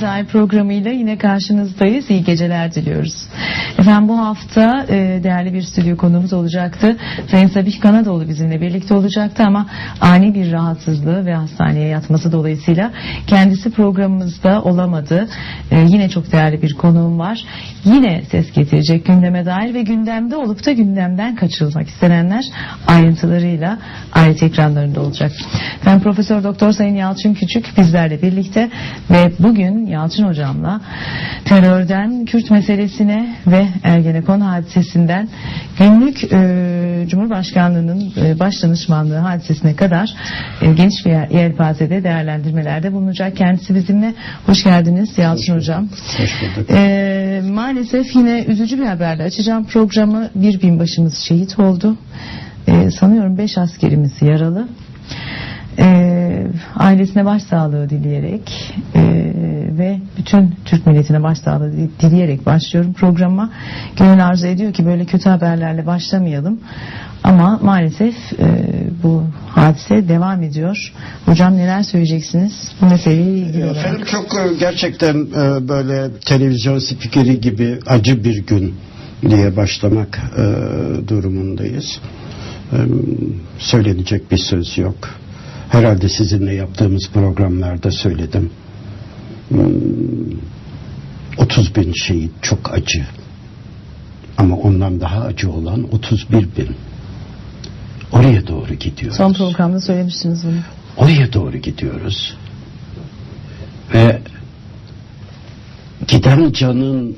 Dair programıyla yine karşınızdayız. İyi geceler diliyoruz. Efendim bu hafta e, değerli bir stüdyo konuğumuz olacaktı. Sayın Sabih Kanadoğlu bizimle birlikte olacaktı ama ani bir rahatsızlığı ve hastaneye yatması dolayısıyla kendisi programımızda olamadı. E, yine çok değerli bir konuğum var. Yine ses getirecek gündeme dair ve gündemde olup da gündemden kaçırılmak istenenler ayrıntılarıyla alet ekranlarında olacak. Ben Profesör Doktor Sayın Yalçın Küçük bizlerle birlikte ve bugün Yalçın hocamla terörden Kürt meselesine ve Ergenekon hadisesinden günlük e, Cumhurbaşkanlığının e, baş danışmanlığı hadisesine kadar e, geniş bir yer- yelpazede değerlendirmelerde bulunacak. Kendisi bizimle. Hoş geldiniz Yalçın hocam. Hoş bulduk. E, maalesef yine üzücü bir haberle açacağım programı. Bir binbaşımız şehit oldu. E, sanıyorum beş askerimiz yaralı. E, ailesine başsağlığı dileyerek e, ve bütün Türk milletine başsağlığı di- dileyerek başlıyorum programa. Gönül arzu ediyor ki böyle kötü haberlerle başlamayalım. Ama maalesef e, bu hadise devam ediyor. Hocam neler söyleyeceksiniz bu meseleyle ilgili olarak? Efendim çok gerçekten e, böyle televizyon spikeri gibi acı bir gün diye başlamak e, durumundayız. E, Söylenecek bir söz yok. Herhalde sizinle yaptığımız programlarda söyledim. Hmm, 30 bin şehit çok acı. Ama ondan daha acı olan 31 bin. Oraya doğru gidiyoruz. Son programda söylemiştiniz bunu. Oraya doğru gidiyoruz. Ve giden canın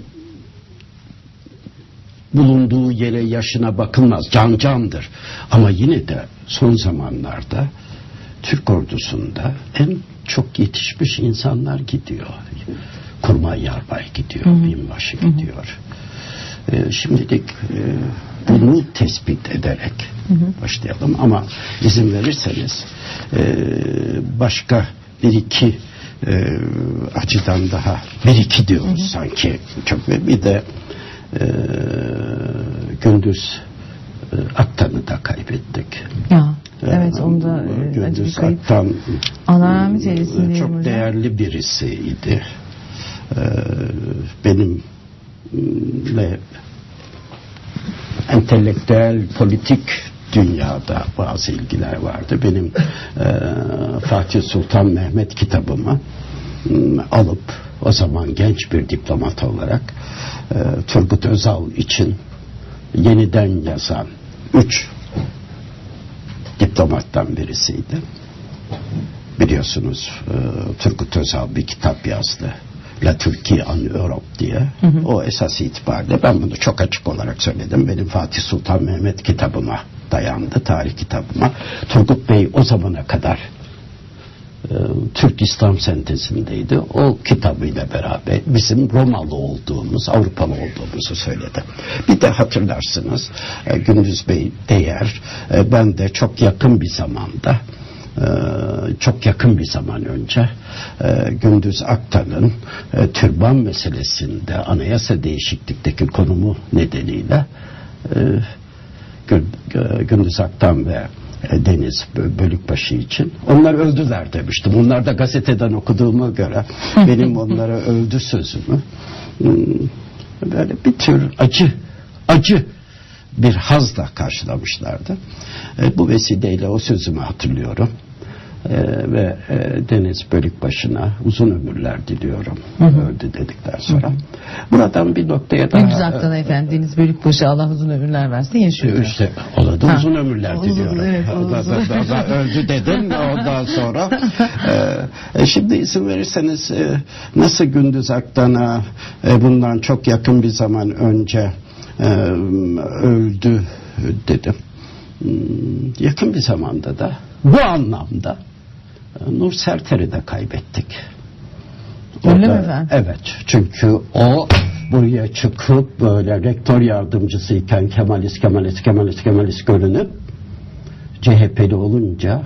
bulunduğu yere yaşına bakılmaz. Can candır. Ama yine de son zamanlarda Türk ordusunda en çok yetişmiş insanlar gidiyor. Kurmay Yarbay gidiyor, binbaşı gidiyor. Ee, şimdilik e, bunu tespit ederek başlayalım. Ama izin verirseniz e, başka bir iki e, açıdan daha bir iki diyoruz sanki çok. Ve bir de e, Gündüz e, Aktan'ı da kaybettik. Ya evet onu da e, acı bir kayıp. Aktan Allah rahmet eylesin çok hocam. değerli birisiydi. Ee, benimle entelektüel politik dünyada bazı ilgiler vardı. Benim e, Fatih Sultan Mehmet kitabımı alıp o zaman genç bir diplomat olarak e, Turgut Özal için yeniden yazan üç diplomattan birisiydi biliyorsunuz e, Turgut Özal bir kitap yazdı. La Türkiye an Europe diye. O esas itibariyle ben bunu çok açık olarak söyledim. Benim Fatih Sultan Mehmet kitabıma dayandı. Tarih kitabıma. Turgut Bey o zamana kadar Türk İslam sentezindeydi. O kitabıyla beraber bizim Romalı olduğumuz, Avrupalı olduğumuzu söyledi. Bir de hatırlarsınız e, Gündüz Bey değer e, ben de çok yakın bir zamanda e, çok yakın bir zaman önce e, Gündüz Aktan'ın e, türban meselesinde anayasa değişiklikteki konumu nedeniyle e, Gü- Gü- Gündüz Aktan ve e, Deniz Bö- Bölükbaşı için. Onlar öldüler demiştim. Onlar da gazeteden okuduğuma göre benim onlara öldü sözümü hmm, böyle bir tür acı acı bir hazla karşılamışlardı. E, bu vesileyle o sözümü hatırlıyorum. E, ve e, Deniz Bölükbaşı'na uzun ömürler diliyorum. Öldü dedikten sonra. Buradan bir noktaya daha... Gündüz Aktan Efendi Deniz Bölükbaşı Allah uzun ömürler versin yaşıyor. İşte ona da Ha. uzun ömürler Uzun, diliyorum. evet, Da- da- uzun. da- da- öldü dedim ondan sonra. Ee, e, şimdi izin verirseniz e, nasıl Gündüz Aktan'a e, bundan çok yakın bir zaman önce e, öldü dedim. Hmm, Yakın bir zamanda da bu anlamda e, Nur Serter'i de kaybettik. Öyle mi efendim? Evet. Çünkü o buraya çıkıp böyle rektör yardımcısıyken Kemalist, Kemalist, Kemalist, Kemalist görünüp CHP'li olunca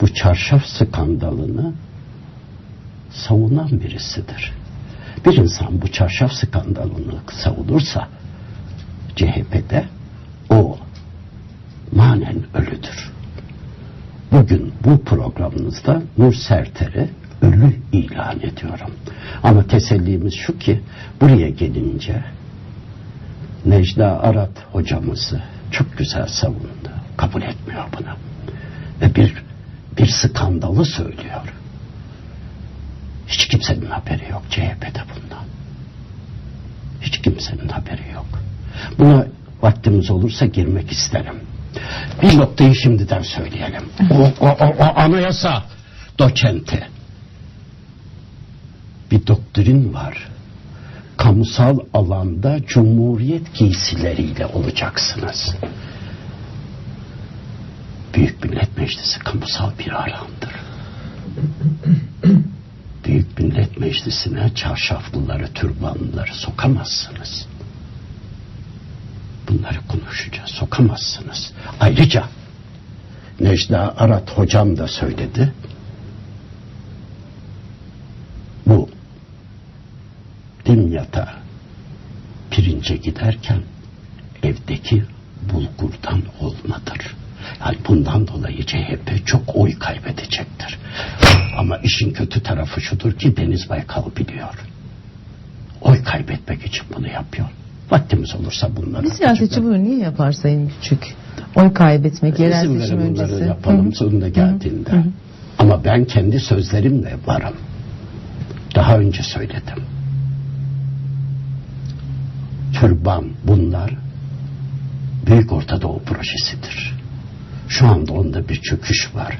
bu çarşaf skandalını savunan birisidir. Bir insan bu çarşaf skandalını savunursa CHP'de o manen ölüdür. Bugün bu programımızda Nur Serter'i ölü ilan ediyorum. Ama tesellimiz şu ki buraya gelince Necla Arat hocamızı çok güzel savundu. Kabul etmiyor bunu. Ve bir bir skandalı söylüyor. Hiç kimsenin haberi yok CHP'de bundan. Hiç kimsenin haberi yok. Buna vaktimiz olursa girmek isterim. Bir noktayı şimdiden söyleyelim. O, o, o, o anayasa doçenti. Bir doktrin var. Kamusal alanda cumhuriyet giysileriyle olacaksınız. Büyük Millet Meclisi kamusal bir alandır. Büyük Millet Meclisi'ne çarşaflıları, türbanlıları sokamazsınız. Bunları konuşacağız. Sokamazsınız. Ayrıca Necla Arat hocam da söyledi. Bu dimyata pirince giderken evdeki bulgurdan olmadır. Yani bundan dolayı CHP çok oy kaybedecektir. Ama işin kötü tarafı şudur ki Deniz Baykal biliyor. Oy kaybetmek için bunu yapıyor. Vaktimiz olursa bunları... Bir siyasetçi bunu niye yapar Sayın Küçük? Oy kaybetmek, yerel İzin seçim verin bunları öncesi. yapalım Hı hı. sonunda geldiğinde. Ama ben kendi sözlerimle varım. Daha önce söyledim. Türban bunlar Büyük Orta Doğu projesidir. Şu anda onda bir çöküş var.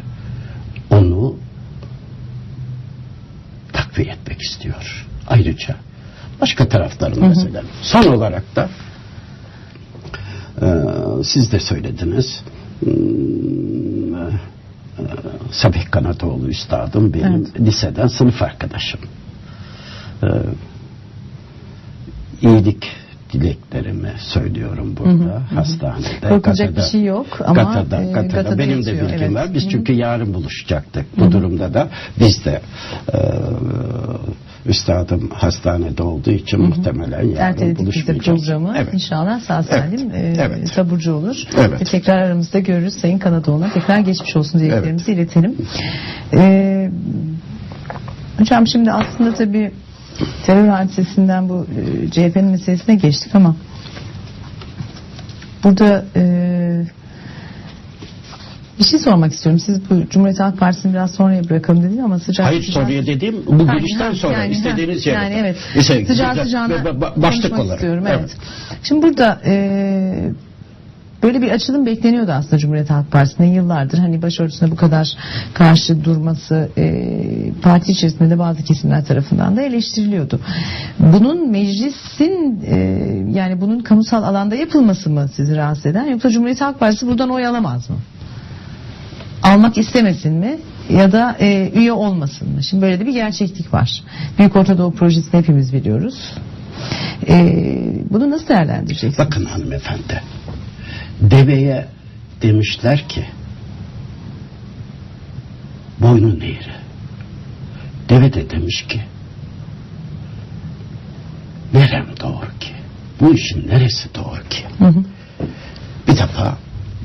Onu takviye etmek istiyor. Ayrıca başka tarafların mesela. Son olarak da ee, siz de söylediniz. Hmm, e, e, Sabih Kanatoğlu üstadım benim liseden sınıf arkadaşım. Ee, iyilik dileklerimi söylüyorum burada hastanede. Korkulacak Gatada- bir şey yok ama, Gatada, e, Gatada. Gatada benim de bilgim evet. var. Biz Hı hı. çünkü yarın buluşacaktık. Bu durumda da biz de e, üstadım hastanede olduğu için muhtemelen yarın Erteledik biz de buluşmayacağız. programı. Evet. İnşallah sağ salim e, Evet. taburcu olur. Evet. Ve tekrar aramızda görürüz Sayın Kanadoğlu'na. Tekrar geçmiş olsun dileklerimizi iletelim. E, hocam şimdi aslında tabii terör hadisesinden bu e, CHP'nin meselesine geçtik ama burada e, bir şey sormak istiyorum. Siz bu Cumhuriyet Halk Partisi'ni biraz sonraya bırakalım dediniz ama sıcak Hayır sıcak- soruya dediğim bu girişten sonra yani, istediğiniz yere. Yani evet. Sıcağı güzel- sıcağına ba- ba- başlık olarak. istiyorum. Evet. Şimdi burada e, böyle bir açılım bekleniyordu aslında Cumhuriyet Halk Partisi'nin yıllardır. Hani başörtüsüne bu kadar karşı durması e, parti içerisinde de bazı kesimler tarafından da eleştiriliyordu. Bunun meclisin e, yani bunun kamusal alanda yapılması mı sizi rahatsız eder? Yoksa Cumhuriyet Halk Partisi buradan oy alamaz mı? Almak istemesin mi ya da e, üye olmasın mı? Şimdi böyle de bir gerçeklik var. Büyük Orta Doğu Projesi'ni hepimiz biliyoruz. E, bunu nasıl değerlendireceksiniz? Bakın hanımefendi. Deveye demişler ki boynun eğri. Deve de demiş ki nerem doğru ki? Bu işin neresi doğru ki? Hı hı. Bir defa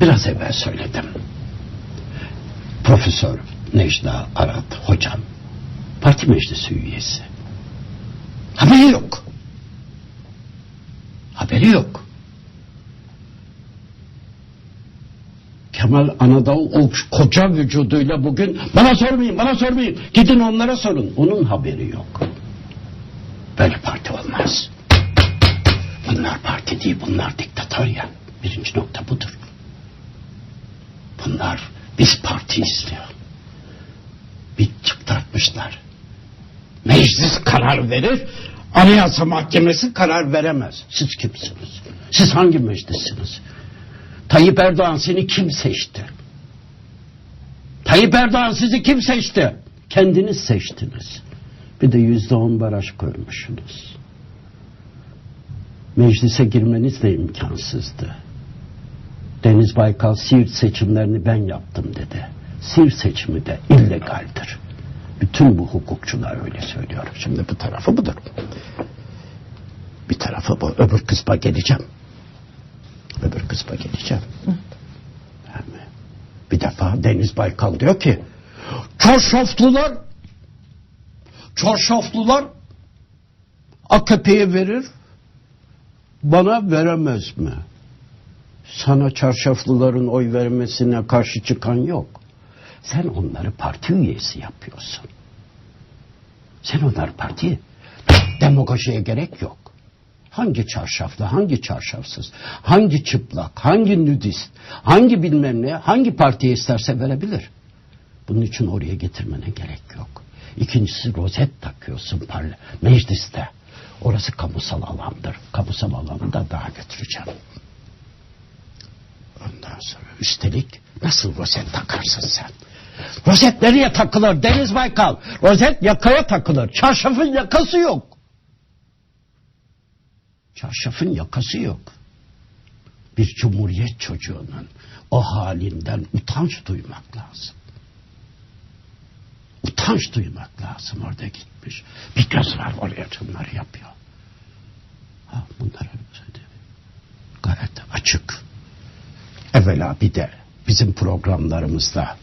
biraz evvel söyledim. Profesör Necla Arat hocam parti meclisi üyesi. Haberi yok. Haberi yok. Kemal Anadolu o koca vücuduyla bugün bana sormayın bana sormayın gidin onlara sorun. Onun haberi yok. Böyle parti olmaz. Bunlar parti değil bunlar diktatörya. Birinci nokta budur. Bunlar biz partiyiz diyor. Bir çıkartmışlar. Meclis karar verir, Anayasa Mahkemesi karar veremez. Siz kimsiniz? Siz hangi meclissiniz? Tayyip Erdoğan seni kim seçti? Tayyip Erdoğan sizi kim seçti? Kendiniz seçtiniz. Bir de yüzde on baraj koymuşsunuz. Meclise girmeniz de imkansızdı. Deniz Baykal Siirt seçimlerini ben yaptım dedi. Siirt seçimi de illegaldir. Bütün bu hukukçular öyle söylüyor. Şimdi bu tarafı budur. Bir tarafı bu. Öbür kısma geleceğim. Öbür kısma geleceğim. Yani bir defa Deniz Baykal diyor ki çarşaflılar Çarşaflılar AKP'ye verir, bana veremez mi? Sana çarşaflıların oy vermesine karşı çıkan yok. Sen onları parti üyesi yapıyorsun. Sen onları parti demagojiye gerek yok. Hangi çarşaflı, hangi çarşafsız, hangi çıplak, hangi nüdist, hangi bilmem ne, hangi partiye isterse verebilir. Bunun için oraya getirmene gerek yok. İkincisi rozet takıyorsun parla mecliste. Orası kamusal alandır. Kamusal alanı da daha götüreceğim. Ondan sonra üstelik nasıl rozet takarsın sen? Rozet nereye takılır Deniz Baykal? Rozet yakaya takılır. Çarşafın yakası yok. Çarşafın yakası yok. Bir cumhuriyet çocuğunun o halinden utanç duymak lazım. Utanç duymak lazım orada gitmiş. Bir göz var oraya bunları yapıyor. Ha, bunları gayet açık. Evvela bir de bizim programlarımızda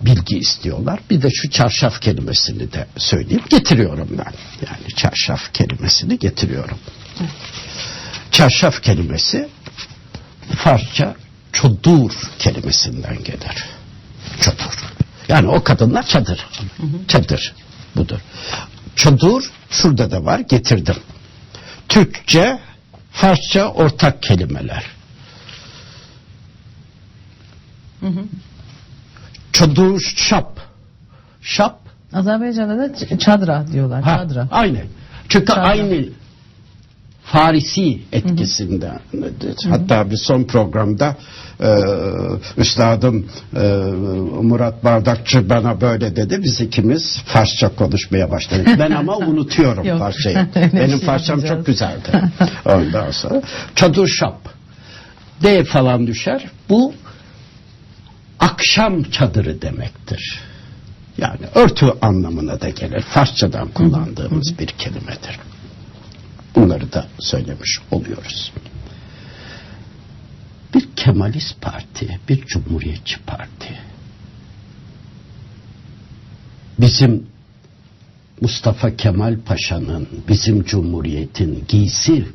bilgi istiyorlar. Bir de şu çarşaf kelimesini de söyleyeyim. Getiriyorum ben. Yani çarşaf kelimesini getiriyorum. Çarşaf kelimesi Farsça çodur kelimesinden gelir. Çodur. Yani o kadınlar çadır. Çadır. Budur. Çodur şurada da var getirdim. Türkçe, Farsça ortak kelimeler. Çodur şap. Şap Azerbaycan'da da çadra diyorlar. Ha, Çadra. Aynen. Çünkü Çadra. aynı Farisi etkisinden. Hatta bir son programda e, üstadım e, Murat Bardakçı bana böyle dedi. Biz ikimiz Farsça konuşmaya başladık. Ben ama unutuyorum Yok. Farsçayı. Benim şey Farsçam çok güzeldi. Ondan sonra çadır şap. D falan düşer. Bu akşam çadırı demektir. Yani örtü anlamına da gelir. Farsçadan kullandığımız bir kelimedir. Bunları da söylemiş oluyoruz. Bir Kemalist parti, bir Cumhuriyetçi parti. Bizim Mustafa Kemal Paşa'nın, bizim Cumhuriyet'in giysi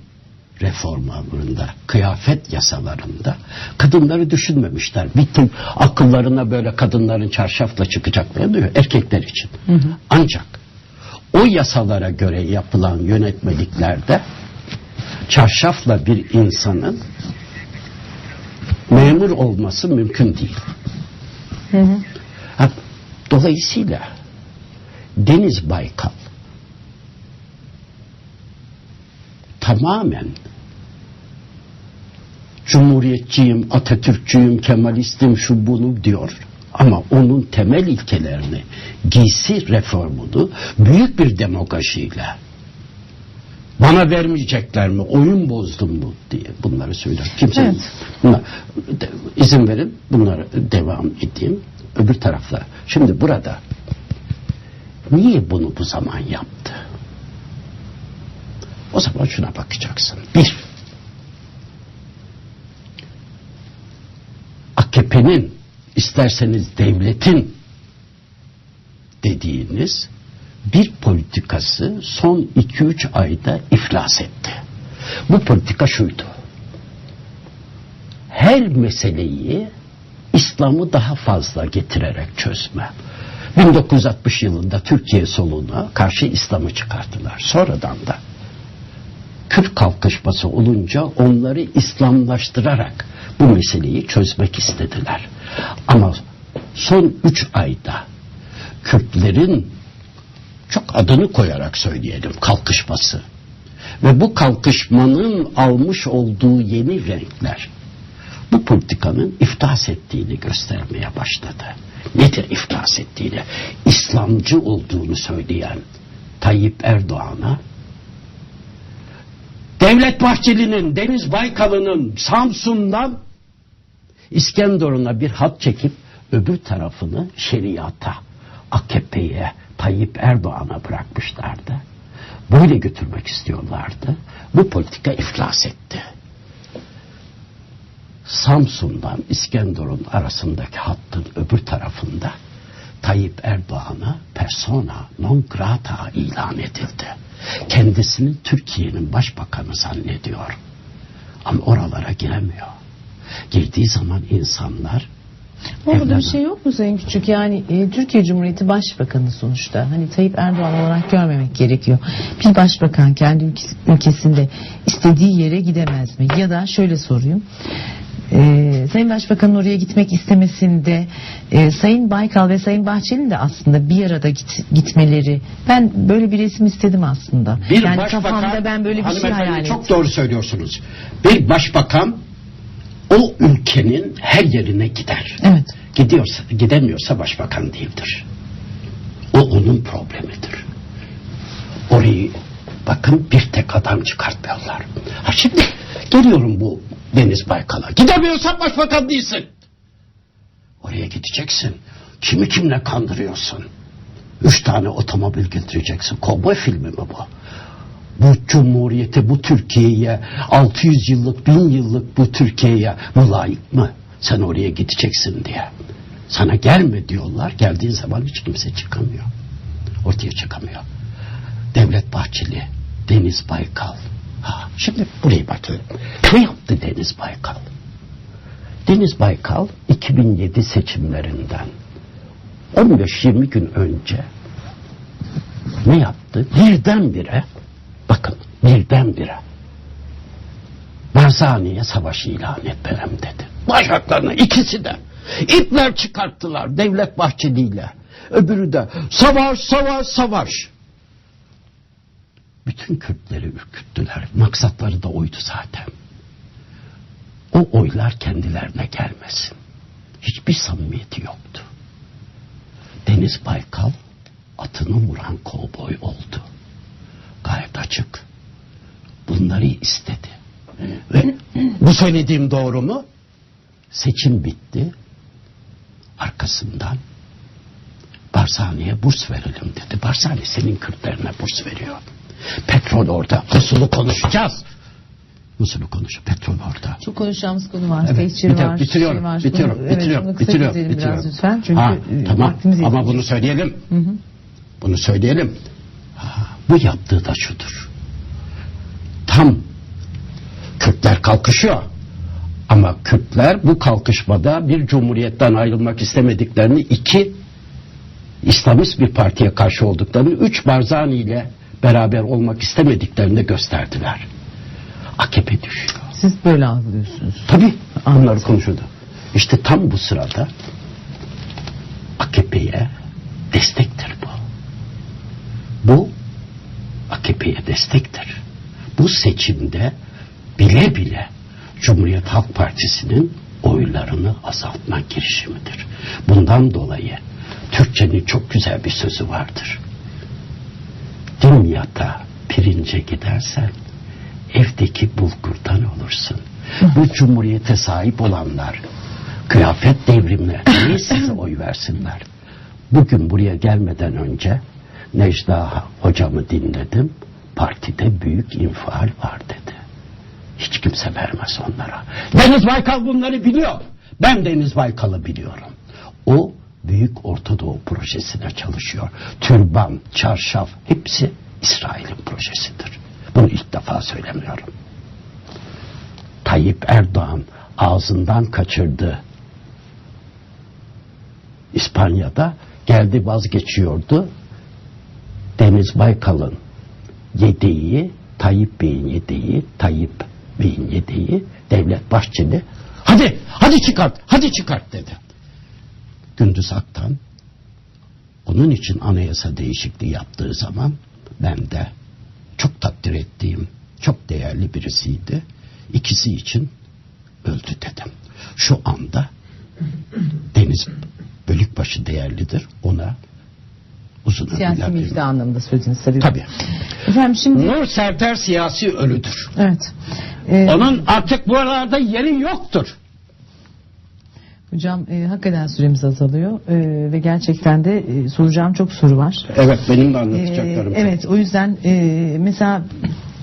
reformlarında, kıyafet yasalarında kadınları düşünmemişler. Bütün akıllarına böyle kadınların çarşafla çıkacaklarını diyor erkekler için. Ancak o yasalara göre yapılan yönetmeliklerde çarşafla bir insanın memur olması mümkün değil. Ha, Dolayısıyla Deniz Baykal tamamen Cumhuriyetçiyim, Atatürkçüyüm, Kemalistim, şu bunu diyor. Ama onun temel ilkelerini, giysi reformunu büyük bir demagojiyle bana vermeyecekler mi, oyun bozdum mu diye bunları söyler. Kimse Evet. De- izin verin bunlara devam edeyim. Öbür tarafta. Şimdi burada niye bunu bu zaman yaptı? O zaman şuna bakacaksın. Bir, AKP'nin isterseniz devletin dediğiniz bir politikası son 2-3 ayda iflas etti. Bu politika şuydu. Her meseleyi İslam'ı daha fazla getirerek çözme. 1960 yılında Türkiye soluna karşı İslam'ı çıkarttılar. Sonradan da Kürt kalkışması olunca onları İslamlaştırarak bu meseleyi çözmek istediler. Ama son üç ayda Kürtlerin çok adını koyarak söyleyelim kalkışması ve bu kalkışmanın almış olduğu yeni renkler bu politikanın iflas ettiğini göstermeye başladı. Nedir iflas ettiğini? İslamcı olduğunu söyleyen Tayyip Erdoğan'a Devlet Bahçeli'nin, Deniz Baykal'ının Samsun'dan İskenderun'a bir hat çekip öbür tarafını şeriata, AKP'ye, Tayyip Erdoğan'a bırakmışlardı. Böyle götürmek istiyorlardı. Bu politika iflas etti. Samsun'dan İskenderun arasındaki hattın öbür tarafında Tayyip Erdoğan'a persona non grata ilan edildi. Kendisini Türkiye'nin başbakanı zannediyor. Ama oralara giremiyor. Girdiği zaman insanlar burada bir şey yok mu Sayın Küçük? Yani e, Türkiye Cumhuriyeti Başbakanı sonuçta. Hani Tayyip Erdoğan olarak görmemek gerekiyor. Bir başbakan kendi ülkesi- ülkesinde istediği yere gidemez mi? Ya da şöyle sorayım. E, Sayın Başbakan'ın oraya gitmek istemesinde e, Sayın Baykal ve Sayın Bahçeli'nin de aslında bir arada git, gitmeleri ben böyle bir resim istedim aslında. Bir yani başbakan, kafamda ben böyle bir şey hanımefendi hayal ettim. Çok doğru söylüyorsunuz. Bir başbakan o ülkenin her yerine gider. Evet. Gidiyorsa, gidemiyorsa başbakan değildir. O onun problemidir. Orayı bakın bir tek adam çıkartmıyorlar. Ha şimdi geliyorum bu Deniz Baykal'a. Gidemiyorsan başbakan değilsin. Oraya gideceksin. Kimi kimle kandırıyorsun? Üç tane otomobil getireceksin. Kovboy filmi mi bu? Bu cumhuriyete, bu Türkiye'ye, 600 yıllık, 1000 yıllık bu Türkiye'ye bu layık mı? Sen oraya gideceksin diye. Sana gelme diyorlar. Geldiğin zaman hiç kimse çıkamıyor. Ortaya çıkamıyor. Devlet Bahçeli, Deniz Baykal. Ha, şimdi buraya bakalım. Ne yaptı Deniz Baykal? Deniz Baykal 2007 seçimlerinden 15-20 gün önce ne yaptı? Birdenbire bakın birdenbire Barzani'ye savaş ilan etmem dedi. Başaklarına ikisi de. İpler çıkarttılar Devlet Bahçeli ile. Öbürü de savaş savaş savaş. Bütün Kürtleri ürküttüler. Maksatları da oydu zaten. O oylar kendilerine gelmesin. Hiçbir samimiyeti yoktu. Deniz Baykal atını vuran kovboy oldu. Açık. Bunları istedi. Ve bu söylediğim doğru mu? Seçim bitti. Arkasından Barzani'ye burs verelim dedi. Barzani senin Kürtlerine burs veriyor. Petrol orada. Usulü konuşacağız. Usulü konuş. Petrol orada. Çok konuşacağımız konu var. Evet, Tehcir biter- var. bitiriyorum, şey var. bitiriyorum, Bunu- evet, bitiriyorum, kısa bitiriyorum, bitiriyorum. Biraz lütfen. Çünkü Ha, tamam ama bunu söyleyelim. Bunu söyleyelim. Ha, bu yaptığı da şudur. Tam Kürtler kalkışıyor. Ama Kürtler bu kalkışmada bir cumhuriyetten ayrılmak istemediklerini iki İslamist bir partiye karşı olduklarını üç Barzani ile beraber olmak istemediklerini de gösterdiler. AKP düşüyor. Siz böyle algılıyorsunuz. Tabii bunları konuşuldu. İşte tam bu sırada AKP'ye destektir bu. Bu AKP'ye destektir. Bu seçimde bile bile Cumhuriyet Halk Partisi'nin oylarını azaltma girişimidir. Bundan dolayı Türkçenin çok güzel bir sözü vardır. Dimyata pirince gidersen evdeki bulgurdan olursun. Bu cumhuriyete sahip olanlar kıyafet devrimine niye size oy versinler? Bugün buraya gelmeden önce Necda hocamı dinledim. Partide büyük infial var dedi. Hiç kimse vermez onlara. Deniz Baykal bunları biliyor. Ben Deniz Baykal'ı biliyorum. O Büyük Orta Doğu projesine çalışıyor. Türban, çarşaf hepsi İsrail'in projesidir. Bunu ilk defa söylemiyorum. Tayyip Erdoğan ağzından kaçırdı. İspanya'da geldi vazgeçiyordu. Deniz Baykal'ın yediği, Tayyip Bey'in yediği, Tayyip Bey'in yediği, Devlet Bahçeli hadi, hadi çıkart, hadi çıkart dedi. Gündüz Aktan onun için anayasa değişikliği yaptığı zaman ben de çok takdir ettiğim, çok değerli birisiydi. İkisi için öldü dedim. Şu anda Deniz Bölükbaşı değerlidir. Ona uzun Siyasi ömürler müjde diliyorum. anlamında söylediniz tabii. Tabii. Efendim şimdi Nur Serter siyasi ölüdür. evet. Ee, Onun artık bu aralarda yeri yoktur. Hocam e, hakikaten süremiz azalıyor E, ve gerçekten de e, soracağım çok soru var. Evet benim de Ee, anlatacaklarım. çok. evet o yüzden e, mesela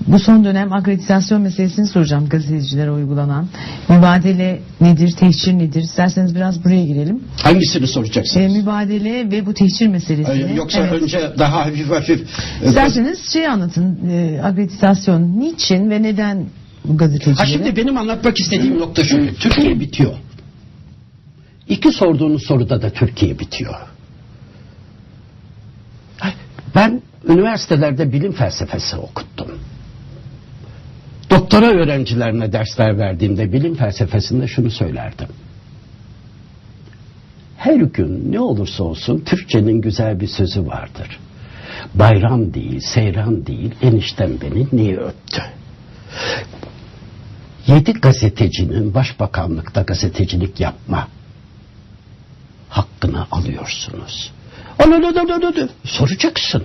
bu son dönem akreditasyon meselesini soracağım gazetecilere uygulanan. Mübadele nedir, tehcir nedir? İsterseniz biraz buraya girelim. Hangisini E, soracaksınız? mübadele ve bu tehcir meselesini. Ay, Yoksa Evet. önce daha hafif hafif e, İsterseniz şey anlatın. E, akreditasyon niçin ve neden bu gazetecilere? Ha şimdi benim anlatmak istediğim nokta şu. Türkiye bitiyor. İki sorduğunuz soruda da Türkiye bitiyor. Ben üniversitelerde bilim felsefesi okuttum. Doktora öğrencilerine dersler verdiğimde bilim felsefesinde şunu söylerdim. Her gün ne olursa olsun Türkçenin güzel bir sözü vardır. Bayram değil, seyran değil, eniştem beni niye öptü? Yedi gazetecinin başbakanlıkta gazetecilik yapma hakkını alıyorsunuz. Soracaksın.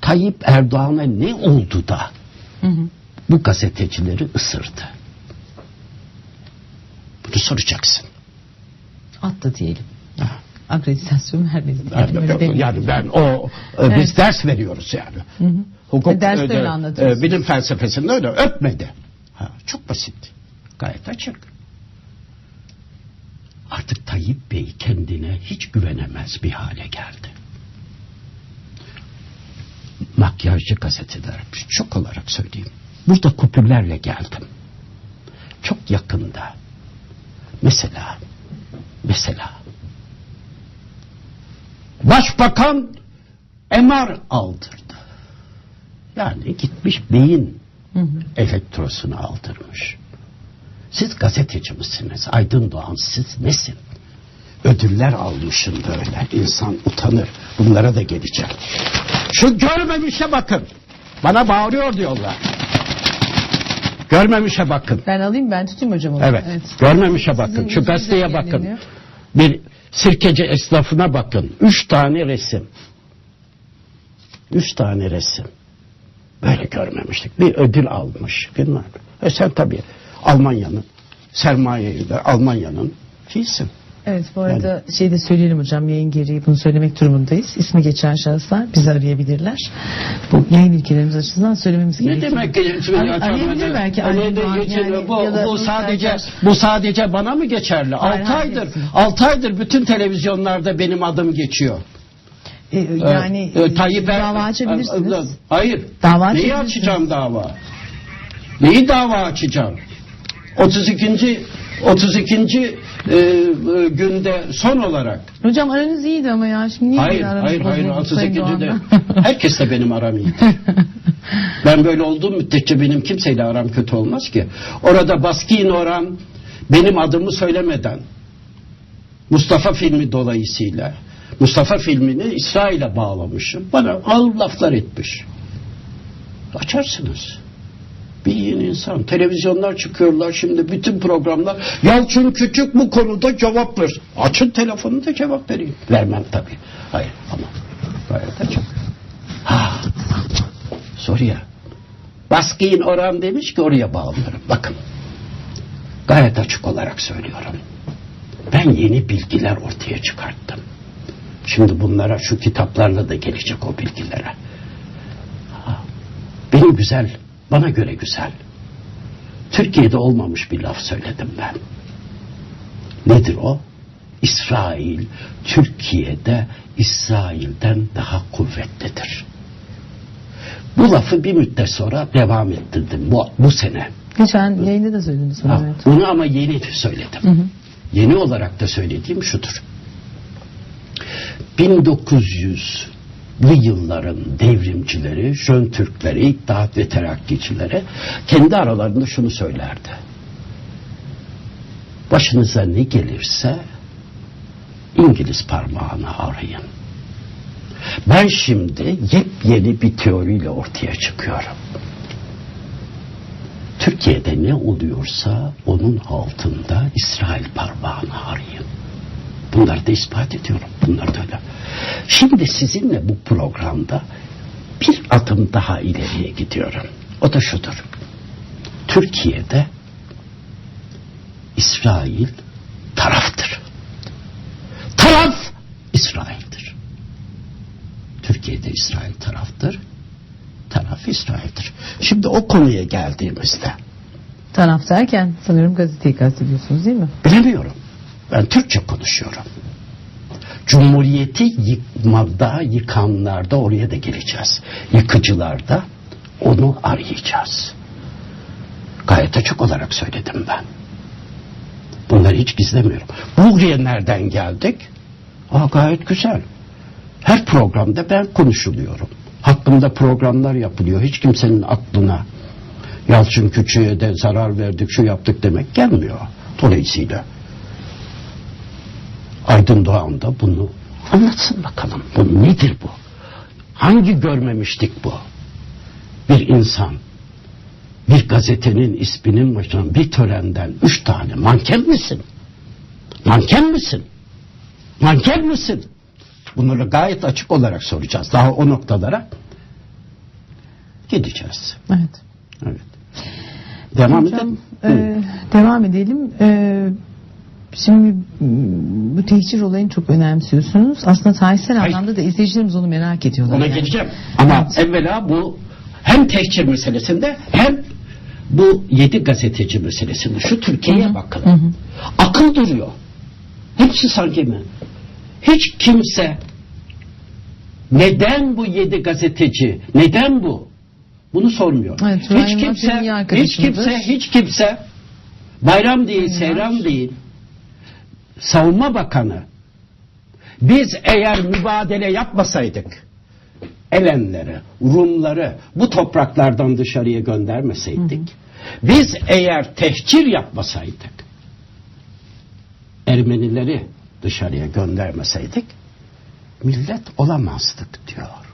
Tayyip Erdoğan'a ne oldu da Hı hı. Bu gazetecileri ısırdı? Bunu soracaksın. Attı diyelim. Ha. Akreditasyon vermedi. Yani, yani ben o e, biz Evet. ders veriyoruz yani. Hı hı. Hukuk E, derste e, öyle de, anlatıyorsunuz. e, bilim felsefesinde öyle öpmedi. Ha, çok basit. Gayet açık. Artık Tayyip Bey kendine hiç güvenemez bir hale geldi. Makyajcı gazeteler çok olarak söyleyeyim. Burada kupürlerle geldim. Çok yakında. Mesela mesela Başbakan MR aldırdı. Yani gitmiş beyin Hı hı. elektrosunu aldırmış. Siz gazeteci misiniz? Aydın Doğan siz nesin? Ödüller almışım böyle. İnsan utanır. Bunlara da geleceğim. Şu görmemişe bakın. Bana bağırıyor diyorlar. Görmemişe bakın. Ben alayım ben tutayım hocam onu. Evet. Görmemişe bakın. Sizin Şu gazeteye bakın. Bir sirkeci esnafına bakın. Üç tane resim. Üç tane resim. Böyle görmemiştik. Bir ödül almış. Bilmem. E sen tabii Almanya'nın sermayeyi de Almanya'nın şeysin. Evet bu arada şey de söyleyelim hocam yayın gereği bunu söylemek durumundayız. İsmi geçen şahıslar bizi arayabilirler. Bu yayın ilkelerimiz açısından söylememiz Ne gerekiyor. demek ki? Ar- arayabilir belki. Ne geçiyor? yani bu, bu sadece Sertaç. bu sadece bana mı geçerli? Hayır, 6 hayır, aydır hepsine. 6 aydır bütün televizyonlarda benim adım geçiyor. E, yani Ee, e, Tayyip Er- dava açabilirsiniz. Hayır. Dava Neyi açacağım dava? Neyi dava açacağım? 32. 32. e, e, günde son olarak. Hocam aranız iyiydi ama ya şimdi niye Hayır, aranız hayır, hayır. bozuldu Sayın 32. de. Herkes de benim aram iyi. Ben böyle olduğum müddetçe benim kimseyle aram kötü olmaz ki. Orada Baskin Orhan benim adımı söylemeden Mustafa filmi dolayısıyla Mustafa filmini İsrail'e bağlamışım. Bana ağır laflar etmiş. Açarsınız. Bir insan. Televizyonlar çıkıyorlar şimdi bütün programlar. Yalçın Küçük bu konuda cevap ver. Açın telefonu da cevap vereyim. Vermem tabii. Hayır ama gayet açık. Ha. Soruya. Baskin Orhan demiş ki oraya bağlıyorum. Bakın. Gayet açık olarak söylüyorum. Ben yeni bilgiler ortaya çıkarttım. Şimdi bunlara şu kitaplarla da gelecek o bilgilere. Ha, Benim güzel, bana göre güzel. Türkiye'de olmamış bir laf söyledim ben. Nedir o? İsrail, Türkiye'de İsrail'den daha kuvvetlidir. Bu lafı bir müddet sonra devam ettirdim bu, bu sene. Geçen yayında da söylediniz bunu Ha, evet. Bunu ama yeni söyledim. Hı hı. Yeni olarak da söylediğim şudur. 1900'lü yılların devrimcileri, Jön Türkleri, İttihat ve Terakkicileri kendi aralarında şunu söylerdi. Başınıza ne gelirse İngiliz parmağını arayın. Ben şimdi yepyeni bir teoriyle ortaya çıkıyorum. Türkiye'de ne oluyorsa onun altında İsrail parmağını arayın. Bunları da ispat ediyorum. Bunlar da öyle. Şimdi sizinle bu programda bir adım daha ileriye gidiyorum. O da şudur. Türkiye'de İsrail taraftır. Taraf İsrail'dir. Türkiye'de İsrail taraftır. Taraf İsrail'dir. Şimdi o konuya geldiğimizde Taraf derken sanıyorum gazeteyi kastediyorsunuz değil mi? bilemiyorum. Ben Türkçe konuşuyorum. Cumhuriyeti yıkmada, yıkanlarda oraya da geleceğiz. Yıkıcılarda onu arayacağız. Gayet açık olarak söyledim ben. Bunları hiç gizlemiyorum. Buraya nereden geldik? Aa, gayet güzel. Her programda ben konuşuluyorum. Hakkımda programlar yapılıyor. Hiç kimsenin aklına Yalçın Küçük'e de zarar verdik, şu yaptık demek gelmiyor. Dolayısıyla Aydın Doğan da bunu anlatsın bakalım. Bu nedir bu? Hangi görmemiştik bu? Bir insan bir gazetenin isminin başına bir törenden üç tane manken misin? Manken misin? Manken misin? Bunları gayet açık olarak soracağız. Daha o noktalara gideceğiz. Evet. Evet. Devam Hocam, edelim. e, devam edelim. E, şimdi bu tehcir olayını çok önemsiyorsunuz. Aslında tarihsel Hayır. anlamda da izleyicilerimiz onu merak ediyorlar. Ona yani. geleceğim. Ama Evet. evvela bu hem tehcir meselesinde hem bu yedi gazeteci meselesinde şu Türkiye'ye bakın. Akıl duruyor. Hepsi sanki mi? Hiç kimse neden bu yedi gazeteci, neden bu? Bunu sormuyor. Evet, hiç kimse, hiç kimse, hiç kimse bayram değil, seyran değil. Savunma Bakanı biz eğer mübadele yapmasaydık Elenleri, Rumları bu topraklardan dışarıya göndermeseydik, biz eğer tehcir yapmasaydık, Ermenileri dışarıya göndermeseydik, millet olamazdık diyor.